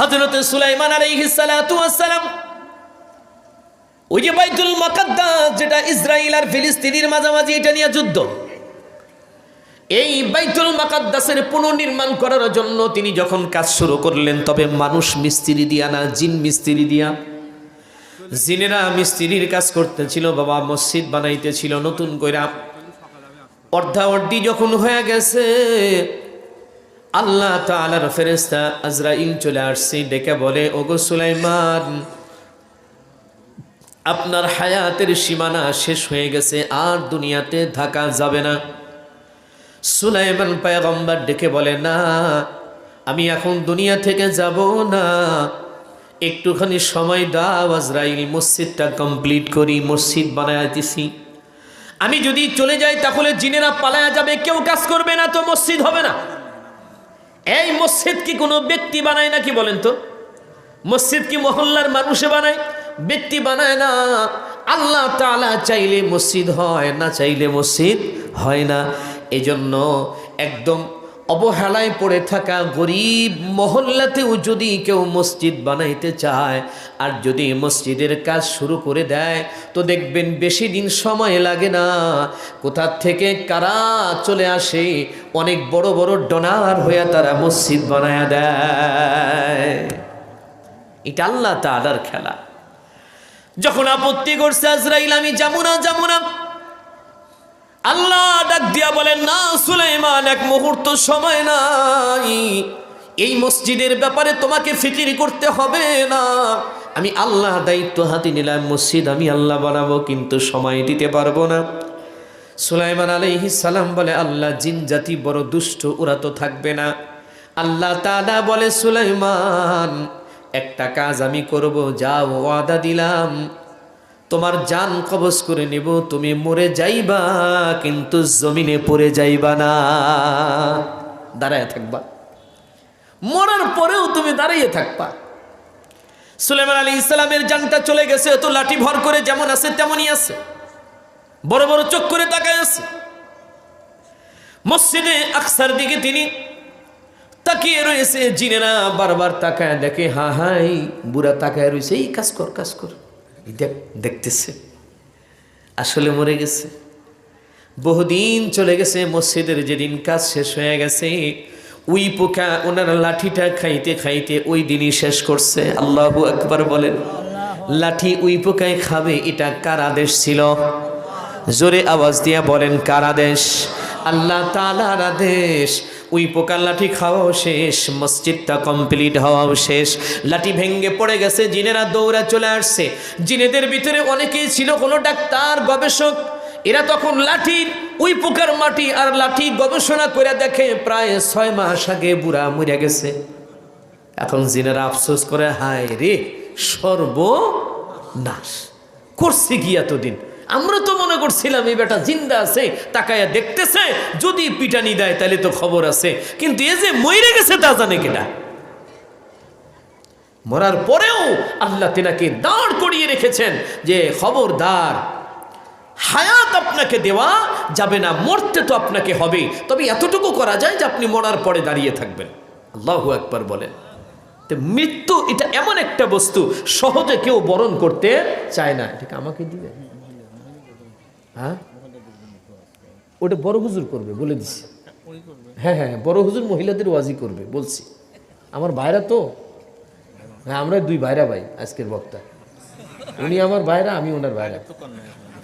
হজরত সুলাইমান আলাইহিস সালাতু ওয়াসসালাম, ওই যে বাইতুল মাকাদ্দাস, যেটা ইসরায়েল আর ফিলিস্তিনের মাঝামাঝি, এটা নিয়ে যুদ্ধ। এই বাইতুল মাকাদ্দাসের পুনর্নির্মাণ করার জন্য তিনি যখন কাজ শুরু করলেন, তবে মানুষ মিস্ত্রি দিয়া না, জিন মিস্ত্রি দিয়া। জিনেরা মিস্ত্রির কাজ করতেছিল, বাবা মসজিদ বানাইতেছিল, নতুন কইরা। অর্ধা অর্ধি যখন হয়ে গেছে আল্লাহ তালার ফেরেস্তা আজরাইল চলে আসছে, ডেকে বলে, ওগো সুলাইমান, আপনার হায়াতের সীমানা শেষ হয়ে গেছে, আর দুনিয়াতে থাকা যাবে না। সুলাইমান পায়গম্বর ডেকে বলে, না, আমি এখন দুনিয়া থেকে যাব না। একটুখানি সময় দাও, আজরাইল, মসজিদটা কমপ্লিট করি, মসজিদ বানায় দিছি। আমি যদি চলে যাই, তাহলে জিনেরা পালায়া যাবে, কেউ কাজ করবে না, তো মসজিদ হবে না। এই মসজিদ কি কোনো ব্যক্তি বানায় নাকি বলেন তো? মসজিদ কি মহল্লার মানুষে বানায়? ব্যক্তি বানায় না। আল্লাহ তালা চাইলে মসজিদ হয় না, চাইলে মসজিদ হয় না। এজন্য একদম অবহেলায় পড়ে থাকা গরিব মহল্লাতেও যদি কেউ মসজিদ বানাইতে চায়, আর যদি মসজিদের কাজ শুরু করে দেয়, তো দেখবেন বেশি দিন সময় লাগে না। কোথা থেকে কারা চলে আসে, অনেক বড় বড় ডোনার হয়ে তারা মসজিদ বানায় দেয়। এটা আল্লাহ তালার খেলা। যখন আপত্তি করছে আজরাইল, আমি যাব না যাব না। আল্লাহ ডাক দিয়া বলেন, না সুলাইমান এক মুহূর্ত সময় নাই। এই মসজিদের ব্যাপারে তোমাকে ফিকির করতে হবে না। আমি আল্লাহ দায়িত্ব হাতে নিলাম, মসজিদ আমি আল্লাহ বানাবো, কিন্তু সময় দিতে পারব না। সুলাইমান আলাইহি সালাম বলে, আল্লাহ জিন জাতি বড় দুষ্ট, ওরা তো থাকবে না। আল্লাহ তাআলা বলে, সুলাইমান, একটা কাজ আমি করব, যাও ওয়াদা দিলাম। তোমার জান কবজ করে নেব, তুমি মরে যাইবা, কিন্তু জমিনে পড়ে যাইবা না। দাঁড়ায় থাকবা। মরার পরেও তুমি দাঁড়িয়ে থাকবা। সুলেমান আলী ইসলামের জানটা চলে গেছে তো লাঠি ভর করে যেমন আছে, তেমনই আছে। বড় বড় চোখ করে তাকায় আছে। মসজিদে আকসার দিকে তিনি তাকিয়ে রয়েছে, জিনেরা বারবার তাকায় দেখে হা হাই বুড়া তাকায় রয়েছে, এই কাজ কর কাজ কর। দেখ দেখতেছে। আসলে মরে গেছে। বহুদিন চলে গেছে মসজিদের যেদিন কাজ শেষ হয়ে গেছে উই পোকা ওনার লাঠিটা খাইতে খাইতে ওই দিনই শেষ করছে। আল্লাহ একবার বলেন, লাঠি উই পোকায় খাবে, এটা কার আদেশ ছিল? জোরে আওয়াজ দিয়া বলেন, কার আদেশ? আল্লাহ তালার আদেশ। উই পোকার লাঠি খাওয়াও শেষ, মসজিদটা কমপ্লিট হওয়াও শেষ। লাঠি ভেঙ্গে পড়ে গেছে, জিনেরা দৌড়া চলে আসছে। জিনেদের ভিতরে অনেকেই ছিল, কোনো ডাক্তার, গবেষক। এরা তখন লাঠির ওই পোকার মাটি আর লাঠি গবেষণা করে দেখে প্রায় ছয় মাস আগে বুড়া মরে গেছে। এখন জিনেরা আফসোস করে, হায় রে, সর্বনাশ। করছে কি এতদিন? আমরা তো মনে করছিলাম, এই বেটা জিন্দা আছে, তাকায়া দেখতেছে, যদি পিটানি দেয় তাহলে তো খবর আছে। কিন্তু এ যে মরে গেছে তা জানে কেটা মরার পরেও আল্লাহ তেনাকে দাঁড় করিয়ে রেখেছেন যে, খবরদার, হায়াত আপনাকে দেওয়া যাবে না, মরতে তো আপনাকে হবে। তবে এতটুকু করা যায় যে আপনি মরার পরে দাঁড়িয়ে থাকবেন। আল্লাহু একবার বলেন। মৃত্যু এটা এমন একটা বস্তু, সহজে কেউ বরণ করতে চায় না। এটাকে আমাকে দিবে হ্যাঁ? ওটা বড় হুজুর করবে, বলে দিছি। হ্যাঁ হ্যাঁ বড় হুজুর মহিলাদের ওয়াজি করবে, বলছি। আমার ভাইরা তো? হ্যাঁ আমরা দুই ভাইরা ভাই, আজকের বক্তা। উনি আমার ভাইরা, আমি ওনার ভাইরা।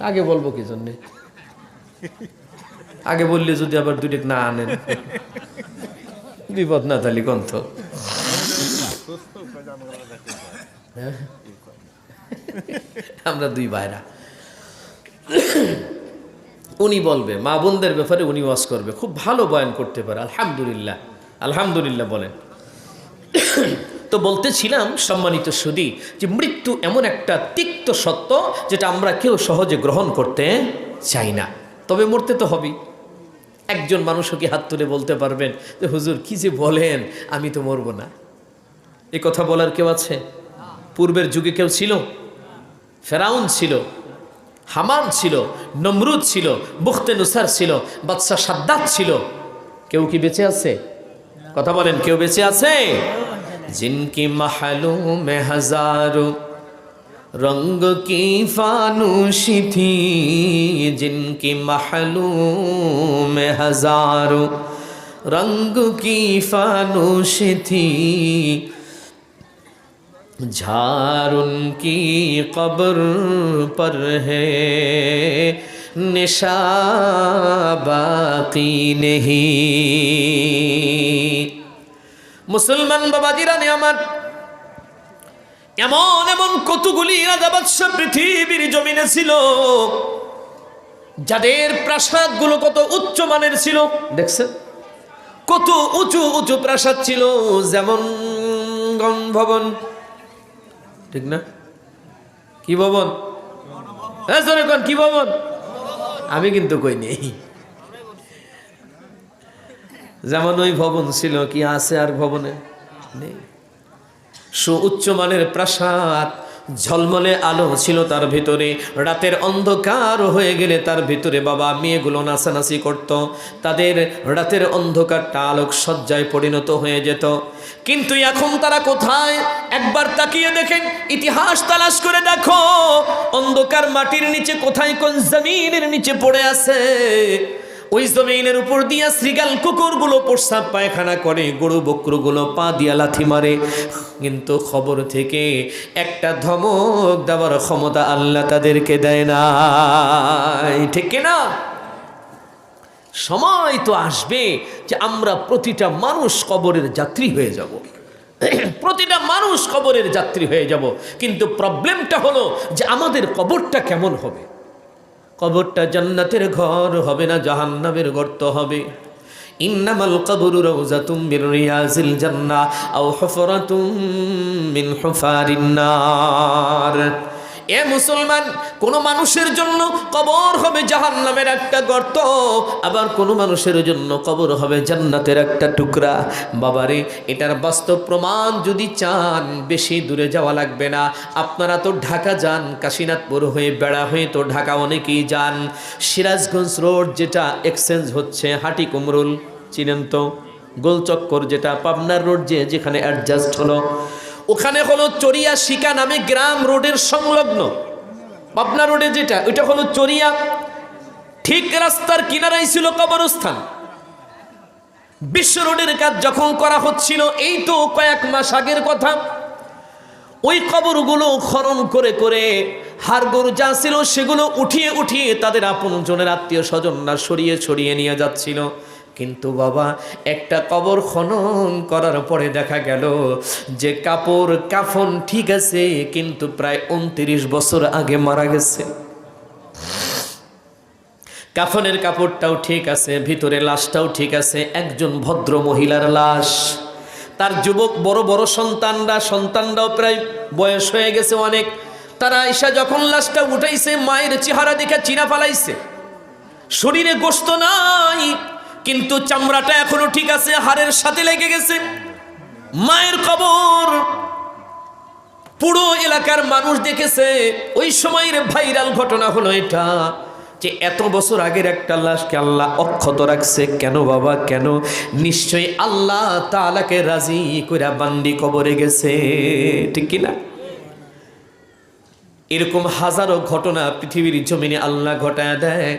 আগে বলব কি জন্যে? আগে বললে যদি আবার দুটেক না আনেন। বিপদ না তালি কন্থ হ্যাঁ? আমরা দুই ভাইরা। উনি বলবে, মা বোনদের ব্যাপারে উনি ওয়াজ করবে। খুব ভালো বয়ান করতে পারে, আলহামদুলিল্লাহ। আলহামদুলিল্লাহ বলেন। তো বলতেছিলাম, সম্মানিত সুদি, যে মৃত্যু এমন একটা তিক্ত সত্য যেটা আমরা কেউ সহজে গ্রহণ করতে চাই না। তবে মরতে তো হবেই। একজন মানুষও কি হাত তুলে বলতে পারবেন যে, হুজুর, কি যে বলেন, আমি তো মরবো না। এ কথা বলার কেউ আছে? পূর্বের যুগে কেউ ছিল? ফেরাউন ছিল। হামান ছিল, নমরুদ ছিল, বুখতে নুসার ছিল বাদশাহ সাদ্দাত ছিল। কেউ কি বেঁচে আছে? কথা বলেন, কেউ বেঁচে আছে? জিনকি মাহালু মে হাজারো, রঙ্গ কি ফানুষি থি? জিনকি মাহালু মে হাজারো, রঙ্গ কি ফানুষি झार उनकी कब्र पर है निशा बाकी नहीं মুসলমান বাবাজিরা নে আমার এমন এমন কতগুলি রাজাবাদশাহ পৃথিবীর জমিনে ছিল যাদের প্রাসাদগুলো কত উচ্চ মানের ছিল দেখছেন কত উঁচু উঁচু প্রাসাদ ছিল যেমন গণ ভবন ঠিক না? কি ভবন? হ্যাঁ কন কি ভবন? আমি কিন্তু কই নেই যেমন ওই ভবন ছিল, কি আছে আর ভবনে? নেই। সুউচ্চ মানের প্রাসাদ ঝলমলে আলো ছিল তার ভিতরে। রাতের অন্ধকার হয়ে গেলে তার ভিতরে বাবা মেয়েগুলো নাচানাচি করত। তাদের রাতের অন্ধকারটা আলোক সজ্জায় পরিণত হয়ে যেত। কিন্তু এখন তারা কোথায়? একবার তাকিয়ে দেখেন, ইতিহাস তালাশ করে দেখো, অন্ধকার মাটির নিচে কোথায় কোন জমিনের নিচে পড়ে আছে? ওই জমিনের উপর দিয়া শ্রীগাল কুকুরগুলো প্রস্রাব পায়খানা করে, গরু বকরুগুলো পা দিয়া লাথি মারে। কিন্তু খবর থেকে একটা ধমক দেওয়ার ক্ষমতা আল্লাহ তাদেরকে দেয় না ঠিক না সময় তো আসবে যে আমরা প্রতিটা মানুষ কবরের যাত্রী হয়ে যাব। প্রতিটা মানুষ কবরের যাত্রী হয়ে যাব। কিন্তু প্রবলেমটা হলো যে আমাদের কবরটা কেমন হবে? কবরটা জান্নাতের ঘর, হবে না জাহান্নামের গর্ত হবে। ইন্নামাল কবরু রাউজাতুম মির রিয়াজিল জান্নাহ, আও হুফরাতুম মিন হুফারিন এ মুসলমান, কোন মানুষের জন্য কবর হবে জাহান্নামের একটা গর্ত, আবার কোন মানুষের জন্য কবর হবে জান্নাতের একটা টুকরা। বাবারে, এটার বাস্তব প্রমাণ যদি চান, বেশি দূরে যাওয়া লাগবে না। আপনারা তো ঢাকা যান, কাশীনাথপুর হয়ে, বেড়া হয়ে তো ঢাকা অনেকেই যান। সিরাজগঞ্জ রোড যেটা এক্সচেঞ্জ হচ্ছে, হাটি কুমরুল, চিনেন তো? গোলচক্কর যেটা, পাবনার রোড যে, যেখানে অ্যাডজাস্ট হলো। ওখানে হলো চরিয়া শিকা নামে গ্রাম রোডের সংলগ্ন। পাবনা রোডে যেটা, ওইটা হলো চরিয়া ঠিক রাস্তার কিনারাই ছিল কবরস্থান। বিশ্ব রোডের কাজ যখন করা হচ্ছিল, এই তো কয়েক মাস আগের কথা। ওই কবরগুলো খরণ করে করে হাড় গরু যা ছিল সেগুলো উঠিয়ে উঠিয়ে তাদের আপনজনের আত্মীয় স্বজনরা সরিয়ে সরিয়ে নিয়ে যাচ্ছিল। কিন্তু বাবা, একটা কবর খনন করার পরে দেখা গেল যে কাপড় কাফন ঠিক আছে, কিন্তু প্রায় উনত্রিশ বছর আগে মারা গেছে। কাফনের কাপড়টাও ঠিক আছে, ভিতরে লাশটাও ঠিক আছে, একজন ভদ্র মহিলার লাশ। তার যুবক বড় বড় সন্তানরা, সন্তানরাও প্রায় বয়স হয়ে গেছে অনেক। তারা আইসা যখন লাশটা উঠাইছে, মায়ের চেহারা দেখে চিনা ফালাইছে। শরীরে গোস্ত নাই কিন্তু চামড়াটা এখনও ঠিক আছে, হাড়ের সাথে লেগে গেছে। মায়ের কবর। পুরো এলাকার মানুষ দেখেছে, ওই সময়ের ভাইরাল ঘটনা হলো এটা, যে এত বছর আগের একটা লাশকে আল্লাহ অক্ষত রাখছে। কেন বাবা, কেন? নিশ্চয়ই আল্লাহ তালাকে রাজি কইরা বান্দি কবরে গেছে। ঠিক কিনা? এরকম হাজারো ঘটনা পৃথিবীর জমিনে আল্লাহ ঘটায় দেয়।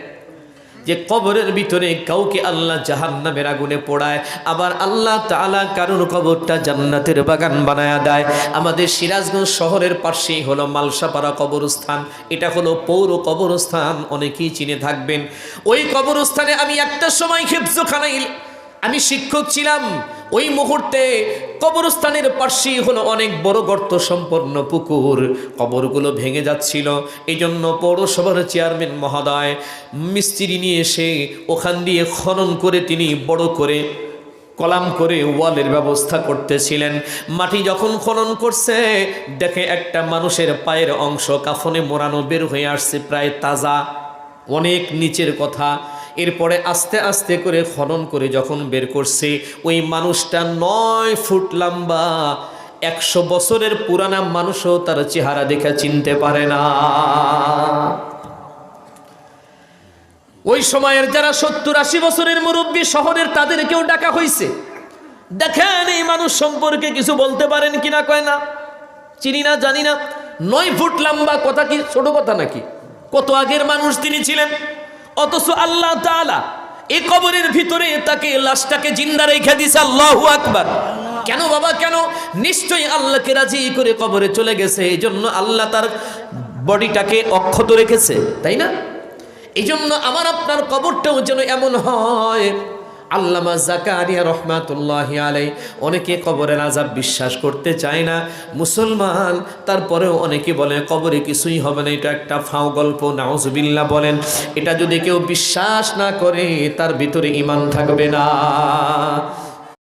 যে কবরের ভিতরে কাউকে আল্লাহ জাহান্নামের আগুনে পোড়ায়, আবার আল্লাহ তালা কারুর কবরটা জান্নাতের বাগান বানায়া দেয়। আমাদের সিরাজগঞ্জ শহরের পাশেই হলো মালসাপাড়া কবরস্থান। এটা হলো পৌর কবরস্থান, অনেকেই চিনে থাকবেন। ওই কবরস্থানে আমি একটা সময় খেপজোখানাই আমি শিক্ষক ছিলাম। ওই মুহূর্তে কবরস্থানের পাশেই হলো অনেক বড় গর্ত সম্পন্ন পুকুর। কবরগুলো ভেঙে যাচ্ছিল। এই জন্য পৌরসভার চেয়ারম্যান মহোদয় মিস্ত্রি নিয়ে এসে ওখান দিয়ে খনন করে তিনি বড় করে কলাম করে ওয়ালের ব্যবস্থা করতেছিলেন। মাটি যখন খনন করছে, দেখে একটা মানুষের পায়ের অংশ কাফনে মোড়ানো বের হয়ে আসছে প্রায় তাজা, অনেক নিচের কথা। এরপরে আস্তে আস্তে করে খনন করে যখন বের করছে, ওই মানুষটা নয় ফুট লম্বা, একশো বছরের পুরানা মানুষও তার চেহারা দেখে চিনতে পারে না। ওই সময়ের যারা সত্তর আশি বছরের মুরব্বী শহরের তাদেরকেও ডাকা হয়েছে দেখেন এই মানুষ সম্পর্কে কিছু বলতে পারেন কিনা কয় না? চিনি না, জানি না। নয় ফুট লম্বা, কথা কি ছোট কথা নাকি? কত আগের মানুষ তিনি ছিলেন? অথচ আল্লাহ তালা এ কবরের ভিতরে তাকে লাশটাকে জিন্দা রেখে দিছে আল্লাহ আকবার। কেন বাবা, কেন? নিশ্চয়ই আল্লাহকে রাজি করে কবরে চলে গেছে এই জন্য আল্লাহ তার বডিটাকে অক্ষত রেখেছে, তাই না? এই জন্য আমার আপনার কবরটাও যেন এমন হয় আল্লামা জাকারিয়া রহমাতুল্লাহ আলাই অনেকে কবরের আজাব বিশ্বাস করতে চায় না। মুসলমান, তারপরেও অনেকে বলে, কবরে কিছুই হবে না, এটা একটা ফাও গল্প নাউজবিল্লা বলেন। এটা যদি কেউ বিশ্বাস না করে, তার ভিতরে ইমান থাকবে না।